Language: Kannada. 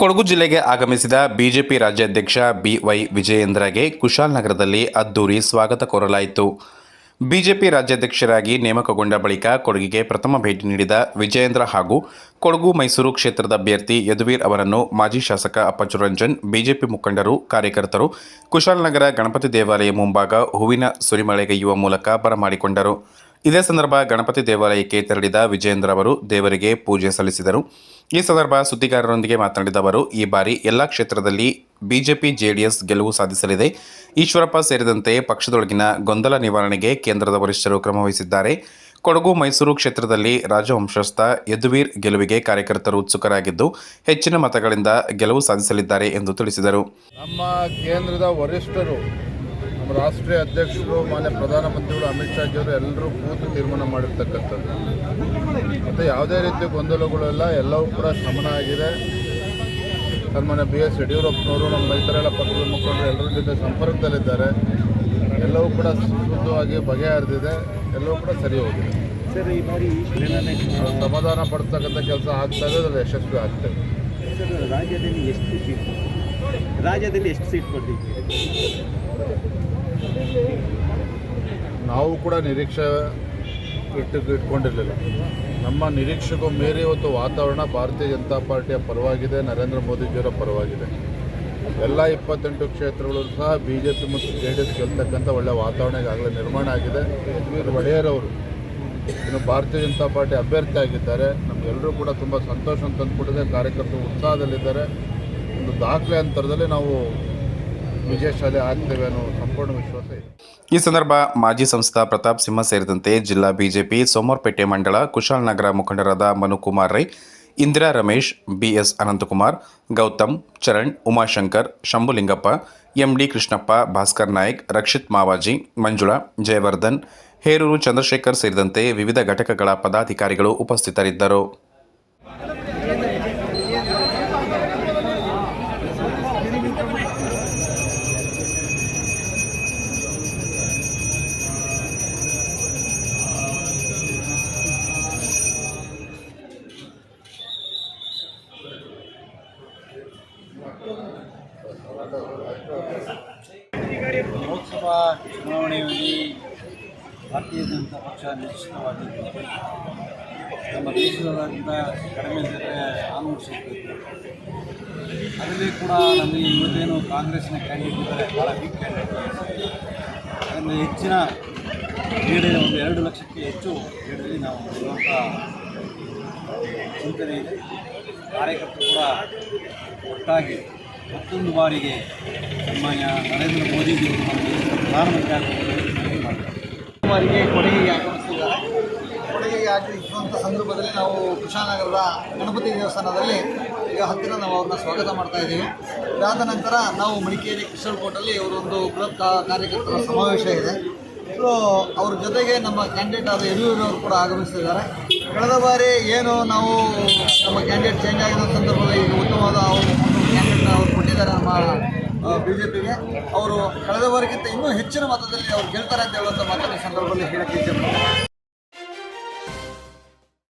ಕೊಡಗು ಜಿಲ್ಲೆಗೆ ಆಗಮಿಸಿದ ಬಿಜೆಪಿ ರಾಜ್ಯಾಧ್ಯಕ್ಷ ಬಿವೈ ವಿಜಯೇಂದ್ರಗೆ ಕುಶಾಲನಗರದಲ್ಲಿ ಅದ್ದೂರಿ ಸ್ವಾಗತ ಕೋರಲಾಯಿತು. ಬಿಜೆಪಿ ರಾಜ್ಯಾಧ್ಯಕ್ಷರಾಗಿ ನೇಮಕಗೊಂಡ ಬಳಿಕ ಕೊಡಗಿಗೆ ಪ್ರಥಮ ಭೇಟಿ ನೀಡಿದ ವಿಜಯೇಂದ್ರ ಹಾಗೂ ಕೊಡಗು ಮೈಸೂರು ಕ್ಷೇತ್ರದ ಅಭ್ಯರ್ಥಿ ಯದುವೀರ್ ಅವರನ್ನು ಮಾಜಿ ಶಾಸಕ ಅಪ್ಪಚ್ಚು ರಂಜನ್ ಬಿಜೆಪಿ ಮುಖಂಡರು, ಕಾರ್ಯಕರ್ತರು ಕುಶಾಲನಗರ ಗಣಪತಿ ದೇವಾಲಯ ಮುಂಭಾಗ ಹೂವಿನ ಸುರಿಮಳೆಗೈಯುವ ಮೂಲಕ ಬರಮಾಡಿಕೊಂಡರು. ಇದೇ ಸಂದರ್ಭ ಗಣಪತಿ ದೇವಾಲಯಕ್ಕೆ ತೆರಳಿದ ವಿಜೇಂದ್ರ ಅವರು ದೇವರಿಗೆ ಪೂಜೆ ಸಲ್ಲಿಸಿದರು. ಈ ಸಂದರ್ಭ ಸುದ್ದಿಗಾರರೊಂದಿಗೆ ಮಾತನಾಡಿದ ಅವರು, ಈ ಬಾರಿ ಎಲ್ಲ ಕ್ಷೇತ್ರದಲ್ಲಿ ಬಿಜೆಪಿ, ಜೆಡಿಎಸ್ ಗೆಲುವು ಸಾಧಿಸಲಿದೆ. ಈಶ್ವರಪ್ಪ ಸೇರಿದಂತೆ ಪಕ್ಷದೊಳಗಿನ ಗೊಂದಲ ನಿವಾರಣೆಗೆ ಕೇಂದ್ರದ ವರಿಷ್ಠರು ಕ್ರಮವಹಿಸಿದ್ದಾರೆ ಕೊಡಗು, ಮೈಸೂರು ಕ್ಷೇತ್ರದಲ್ಲಿ ರಾಜವಂಶಸ್ಥ ಯದುವೀರ್ ಗೆಲುವಿಗೆ ಕಾರ್ಯಕರ್ತರು ಉತ್ಸುಕರಾಗಿದ್ದು, ಹೆಚ್ಚಿನ ಮತಗಳಿಂದ ಗೆಲುವು ಸಾಧಿಸಲಿದ್ದಾರೆ ಎಂದು ತಿಳಿಸಿದರು. ನಮ್ಮ ಕೇಂದ್ರದ ವರಿಷ್ಠರು ರಾಷ್ಟ್ರೀಯ ಅಧ್ಯಕ್ಷರು, ಮಾನ್ಯ ಪ್ರಧಾನಮಂತ್ರಿಗಳು, ಅಮಿತ್ ಶಾಜಿಯವರು ಎಲ್ಲರೂ ಕೂತು ತೀರ್ಮಾನ ಮಾಡಿರ್ತಕ್ಕಂಥದ್ದು. ಮತ್ತು ಯಾವುದೇ ರೀತಿಯ ಗೊಂದಲಗಳೆಲ್ಲ ಎಲ್ಲವೂ ಕೂಡ ಸಮನ ಆಗಿದೆ. ಸನ್ಮಾನ್ಯ ಬಿ ಎಸ್ ಯಡಿಯೂರಪ್ಪನವರು ನಮ್ಮ ಇತರೆಲ್ಲ ಪಕ್ಷದ ಮುಖಂಡರು ಎಲ್ಲರ ಜೊತೆ ಸಂಪರ್ಕದಲ್ಲಿದ್ದಾರೆ. ಎಲ್ಲವೂ ಕೂಡ ಶುದ್ಧವಾಗಿ ಬಗೆಹರಿದಿದೆ. ಎಲ್ಲವೂ ಕೂಡ ಸರಿ ಹೋಗಿದೆ. ಸಮಾಧಾನ ಪಡ್ತಕ್ಕಂಥ ಕೆಲಸ ಆಗ್ತಾ ಇದೆ ಅದು ಯಶಸ್ವಿ ಆಗ್ತದೆ ರಾಜ್ಯದಲ್ಲಿ ಎಷ್ಟು ಸೀಟ್? ರಾಜ್ಯದಲ್ಲಿ ಎಷ್ಟು ಸೀಟ್ ಕೊಟ್ಟಿದ್ದೀರಿ ನಾವು ಕೂಡ ನಿರೀಕ್ಷೆ ಇಟ್ಟು ಇಟ್ಕೊಂಡಿರಲಿಲ್ಲ. ನಮ್ಮ ನಿರೀಕ್ಷೆಗೂ ಮೀರಿ ಇವತ್ತು ವಾತಾವರಣ ಭಾರತೀಯ ಜನತಾ ಪಾರ್ಟಿಯ ಪರವಾಗಿದೆ, ನರೇಂದ್ರ ಮೋದಿಜಿಯವರ ಪರವಾಗಿದೆ. ಎಲ್ಲ ಇಪ್ಪತ್ತೆಂಟು ಕ್ಷೇತ್ರಗಳು ಸಹ ಬಿ ಜೆ ಪಿ ಮತ್ತು ಜೆ ಡಿ ಎಸ್ ಗೆಲ್ತಕ್ಕಂಥ ಒಳ್ಳೆಯ ವಾತಾವರಣ ಈಗಾಗಲೇ ನಿರ್ಮಾಣ ಆಗಿದೆ. ಒಡೆಯರ್ ಅವರು ಇನ್ನು ಭಾರತೀಯ ಜನತಾ ಪಾರ್ಟಿ ಅಭ್ಯರ್ಥಿ ಆಗಿದ್ದಾರೆ. ನಮಗೆಲ್ಲರೂ ಕೂಡ ತುಂಬ ಸಂತೋಷ ತಂದುಬಿಟ್ಟಿದೆ ಕಾರ್ಯಕರ್ತರು ಉತ್ಸಾಹದಲ್ಲಿದ್ದಾರೆ. ಒಂದು ದಾಖಲೆ ಅಂತರದಲ್ಲಿ ನಾವು ಈ ಸಂದರ್ಭ ಮಾಜಿ ಸಂಸದ ಪ್ರತಾಪ್ ಸಿಂಹ ಸೇರಿದಂತೆ ಜಿಲ್ಲಾ ಬಿಜೆಪಿ, ಸೋಮವಾರಪೇಟೆ ಮಂಡಳ ಕುಶಾಲನಗರ ಮುಖಂಡರಾದ Manukumar Rai, Indira Ramesh, B S Ananthkumar, Gautam, Charan, Umashankar, Shambhulingappa, M D Krishnappa, Bhaskar Nayak, Rakshith Mavaji, Manjula, Jayavardhan, Heroor Chandrashekhar ಸೇರಿದಂತೆ ವಿವಿಧ ಘಟಕಗಳ ಪದಾಧಿಕಾರಿಗಳು ಉಪಸ್ಥಿತರಿದ್ದರು. ಲೋಕಸಭಾ ಚುನಾವಣೆಯಲ್ಲಿ ಭಾರತೀಯ ಜನತಾ ಪಕ್ಷ ನಿಶ್ಚಿತವಾಗಿ ನಮ್ಮ ದೇಶದಾದ್ಯಂತ ಕಡಿಮೆ ಜೊತೆ ಸಿಗಬೇಕು ಅದರಲ್ಲಿ ಕೂಡ ನಮಗೆ ಇವತ್ತೇನು ಕಾಂಗ್ರೆಸ್ನ ಕ್ಯಾಂಡಿಡೇಟ್ ಭಾಳ ವೀಕ್ ಕ್ಯಾಂಡಿಡೇಟ್ ಅದನ್ನು ಹೆಚ್ಚಿನ ಕ್ರೀಡೆ ಒಂದು ಎರಡು ಲಕ್ಷಕ್ಕೆ ಹೆಚ್ಚು ಕ್ರೀಡೆಯಲ್ಲಿ ನಾವು ಇರುವಂಥ ಚಿಂತನೆ ಇದೆ. ಕಾರ್ಯಕರ್ತರು ಕೂಡ ಒಟ್ಟಾಗಿ ಮತ್ತೊಂದು ಬಾರಿಗೆ ಸನ್ಮಾನ್ಯ ನರೇಂದ್ರ ಮೋದಿಜಿಯವರು ನಮ್ಮ ಪ್ರಧಾನಮಂತ್ರಿ ಆಗಬೇಕು ಕುಮಾರಿಗೆ ಕೊಡಗಿಗೆ ಆಗಮಿಸಿದ್ದಾರೆ ಕೊಡುಗೆ ಆಗಮಿಸುವಂಥ ಸಂದರ್ಭದಲ್ಲಿ ನಾವು ಕುಶಾನಗರದ ಗಣಪತಿ ದೇವಸ್ಥಾನದಲ್ಲಿ ಈಗ ಹತ್ತಿರ ನಾವು ಅವ್ರನ್ನ ಸ್ವಾಗತ ಮಾಡ್ತಾ ಇದ್ದೀವಿ. ಇದಾದ ನಂತರ ನಾವು ಮಡಿಕೇರಿ ಕೃಷ್ಣಕೋಟಲ್ಲಿ ಇವರೊಂದು ಬೃಹತ್ ಕಾರ್ಯಕರ್ತರ ಸಮಾವೇಶ ಇದೆ. ಸೊ ಅವ್ರ ಜೊತೆಗೆ ನಮ್ಮ ಕ್ಯಾಂಡಿಡೇಟ್ ಆದ ಯಡಿಯೂರವರು ಕೂಡ ಆಗಮಿಸಿದ್ದಾರೆ. ಕಳೆದ ಬಾರಿ ಏನು ನಾವು ನಮ್ಮ ಕ್ಯಾಂಡಿಡೇಟ್ ಚೇಂಜ್ ಆಗಿರೋ ಸಂದರ್ಭದಲ್ಲಿ ಈಗ ಉತ್ತಮವಾದ ಅವರು ಒಂದು ಕ್ಯಾಂಡಿಡೇಟ್ ಅವರು ಕೊಟ್ಟಿದ್ದಾರೆ ನಮ್ಮ ಬಿ ಜೆ ಅವರು ಕಳೆದ ಇನ್ನೂ ಹೆಚ್ಚಿನ ಮತದಲ್ಲಿ ಅವ್ರು ಗೆಲ್ತಾರೆ ಅಂತ ಹೇಳುವಂಥ ಮಾತನ್ನು ಸಂದರ್ಭದಲ್ಲಿ ಹೇಳಕ್ಕೆ ಇಚ್ಛೆ